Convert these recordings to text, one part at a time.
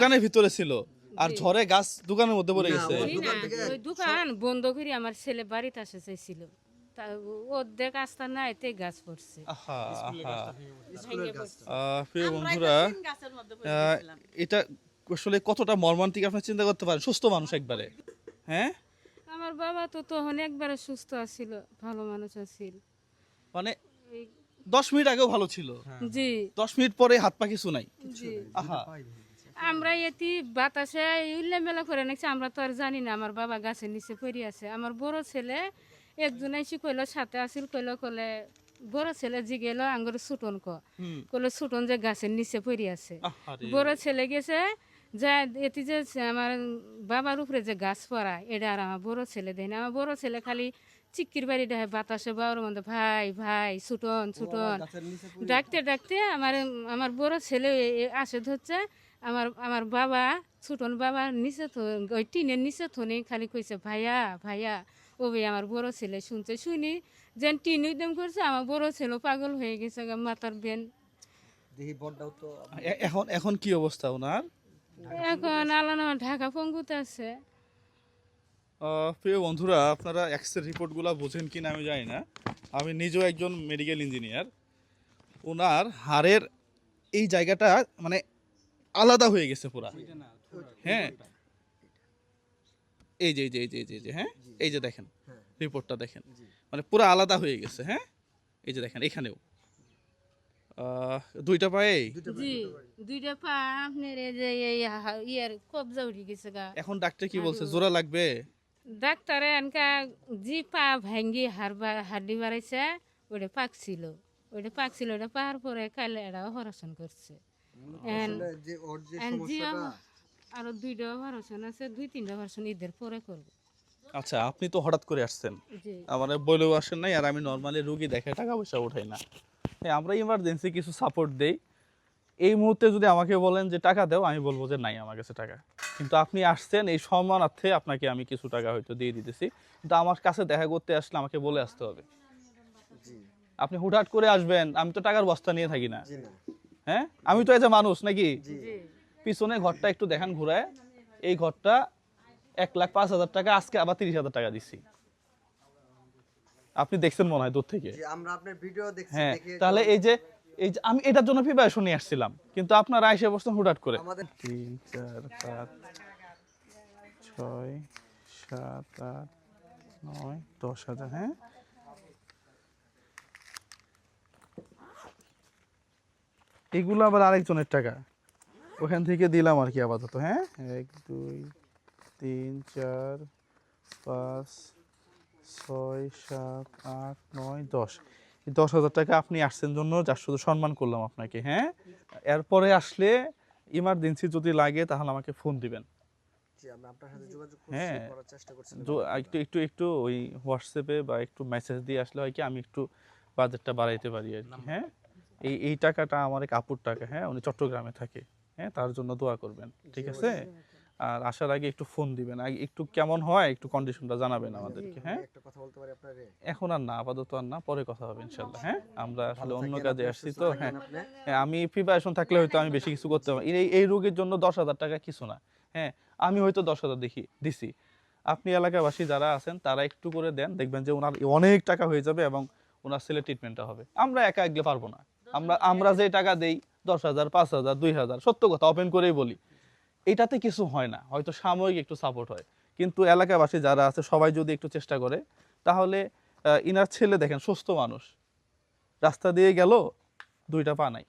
দোকানের ভিতরে ছিল। আর। ঝড়ে গাছ দোকানের মধ্যে পড়ে গেছে। দোকান ওই দোকান বন্ধ করে আমার ছেলে বাড়িতে আসে চাইছিল। তা অর্ধেক আস্তা না এতে গাছ পড়ছে। প্রিয় বন্ধুরা এটা আসলে কতটা মর্মান্তিক আপনি চিন্তা করতে পারেন? সুস্থ মানুষ একবারে। হ্যাঁ? আমার বাবা তো তখন একবারে সুস্থ আছিল ভালো মানুষ আছিল। মানে দশ মিনিট আগেও ভালো ছিল। জি। দশ মিনিট পরে হাত পা কিছু নাই। আহা। আমরা এটি বাতাসে উল্লে মেলা করে নিচ্ছি আমরা তো আর জানি না আমার বাবা গাছের নিচে পড়ে আছে। আমার বড় ছেলে একজন এসে কইলো সাথে আসিল? কইলো কলে বড় ছেলে জিগেলো আঙ্গুর ছুটন ক। ছুটন যে গাছের নিচে পড়ে আছে। বড় ছেলে গেছে যা এটি যে আমার বাবার উপরে যে গাছ পড়া এটা আর আমার বড় ছেলে দেয় না। আমার বড় ছেলে খালি চিক্কির বাড়ি দেয় বাতাসে বাবার মধ্যে ভাই ভাই ছুটন ছুটন। ডাকতে ডাকতে আমার আমার বড় ছেলে আসে ধরছে আমার আমার বাবা ছুটন বাবা নিচে তো ওই টিনের নিচে থনে খালি কইছে ভাইয়া ভাইয়া ও ভাই আমার বড় ছেলে শুনছে শুনি যেন টিন উদ্যম করছে আমার বড় ছেলে পাগল হয়ে গেছে গা, মাথার বেন তো এখন এখন কি অবস্থা ওনার? এখন আলানো ঢাকা পঙ্গুতে আছে প্রিয় বন্ধুরা আপনারা এক্সরে রিপোর্টগুলো বোঝেন কি না আমি জানি না। আমি নিজেও একজন মেডিকেল ইঞ্জিনিয়ার ওনার হাড়ের এই জায়গাটা মানে আলাদা হয়ে গেছে পুরা। হ্যাঁ। এই যে এই যে এই যে এই যে এই যে হ্যাঁ? এই যে দেখেন হ্যাঁ। রিপোর্টটা দেখেন। মানে পুরো আলাদা হয়ে গেছে হ্যাঁ? এই যে দেখেন এখানেও। দুইটা পায়ে? জি দুইটা পা আপনার এই যে ইয়ের কবজা উঠে গেছে গা। এখন ডাক্তার কি বলছে জোড়া লাগবে? ডাক্তারে এনকা জি পা ভাঙ্গি হাড় বা- হাড্ডি বাড়াইছে ওটা পাকছিল ওটা পাকছিল ওটা পাহাড় পরে কালে এটা অপারেশন করছে। এন আসলে যে ওর যে এন জি সমস্যাটা আরও দুইটা অপারেশন আছে দুই তিনটা অপারেশন ঈদের পরে করব। আচ্ছা আপনি তো হঠাৎ করে আসছেন। আমার বলেও আসেন নাই আর আমি নর্মালি রুগী দেখে টাকা পয়সা উঠাই না। হ্যাঁ আমরা ইমার্জেন্সি কিছু সাপোর্ট দেই। এই মুহূর্তে যদি আমাকে বলেন যে টাকা দাও আমি বলব যে নাই আমার কাছে টাকা। কিন্তু আপনি আসছেন এই সম্মানার্থে আপনাকে আমি কিছু টাকা হয়তো দিয়ে দিতেছি। কিন্তু আমার কাছে দেখা করতে আসলে আমাকে বলে আসতে হবে। আপনি হুটহাট করে আসবেন আমি তো টাকার বস্তা নিয়ে থাকি না। হ্যাঁ? আমি তো এই যে মানুষ নাকি? পিছনে ঘরটা একটু দেখান ঘুরায়। এই ঘরটা এক লাখ পাঁচ হাজার টাকা আজকে আবার তিরিশ হাজার টাকা দিচ্ছি আপনি দেখছেন মনে হয় দূর থেকে? আমরা আপনার ভিডিও দেখছি হ্যাঁ তাহলে এই যে এই যে আমি এটার জন্য প্রিপারেশন নিয়ে আসছিলাম কিন্তু আপনারা এসে বসতেন হুটহাট করে। তিন চার পাঁচ ছয় সাত আট নয় দশ হাজার হ্যাঁ? এগুলো আবার আরেকজনের টাকা। ওখান থেকে দিলাম আর কি আপাতত হ্যাঁ? এক দুই তিন চার পাঁচ ছয় সাত আট নয় দশ। এই দশ হাজার টাকা আপনি আসছেন জন্য যার শুধু সম্মান করলাম আপনাকে হ্যাঁ? এরপরে আসলে ইমার্জেন্সি যদি লাগে তাহলে আমাকে ফোন দিবেন। হ্যাঁ। একটু একটু একটু ওই হোয়াটসঅ্যাপে বা একটু মেসেজ দিয়ে আসলে হয় কি আমি একটু বাজেটটা বাড়াইতে পারি আর কি হ্যাঁ? এই এই টাকাটা আমার এক আপুর টাকা হ্যাঁ উনি চট্টগ্রামে থাকে হ্যাঁ তার জন্য দোয়া করবেন ঠিক আছে? আর আসার আগে একটু ফোন দিবেন আগে একটু কেমন হয় একটু কন্ডিশনটা জানাবেন আমাদেরকে হ্যাঁ? এখন আর না আপাতত আর না পরে কথা হবে ইনশাল্লাহ হ্যাঁ? আমরা আসলে অন্য কাজে আসছি তো হ্যাঁ। হ্যাঁ, আমি প্রিপারেশন থাকলে হয়তো আমি বেশি কিছু করতে পারি এই এই রোগের জন্য দশ হাজার টাকা কিছু না হ্যাঁ? আমি হয়তো দশ হাজার দেখি দিছি। আপনি এলাকাবাসী যারা আছেন তারা একটু করে দেন দেখবেন যে ওনার অনেক টাকা হয়ে যাবে এবং ওনার ছেলে ট্রিটমেন্টটা হবে। আমরা একা এগলে পারব না। আমরা আমরা যে টাকা দেই দশ হাজার পাঁচ হাজার দুই হাজার সত্য কথা ওপেন করেই বলি। এটাতে কিছু হয় না হয়তো সাময়িক একটু সাপোর্ট হয়। কিন্তু এলাকাবাসী যারা আছে সবাই যদি একটু চেষ্টা করে তাহলে ইনার ছেলে দেখেন সুস্থ মানুষ। রাস্তা দিয়ে গেল দুইটা পা নাই।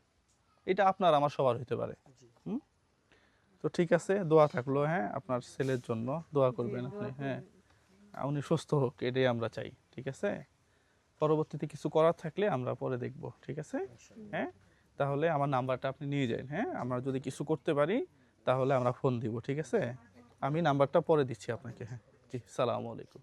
এটা আপনার আমার সবার হতে পারে। হুম? তো ঠিক আছে দোয়া থাকল হ্যাঁ আপনার ছেলের জন্য। দোয়া করবেন আপনি হ্যাঁ। উনি সুস্থ হোক এটাই আমরা চাই ঠিক আছে? পরবর্তীতে কিছু করার থাকলে আমরা পরে দেখব ঠিক আছে? হ্যাঁ? তাহলে আমার নাম্বারটা আপনি নিয়ে যান হ্যাঁ? আমরা যদি কিছু করতে পারি তাহলে আমরা ফোন দিব ঠিক আছে? আমি নাম্বারটা পরে দিচ্ছি আপনাকে হ্যাঁ? জি সালামু আলাইকুম।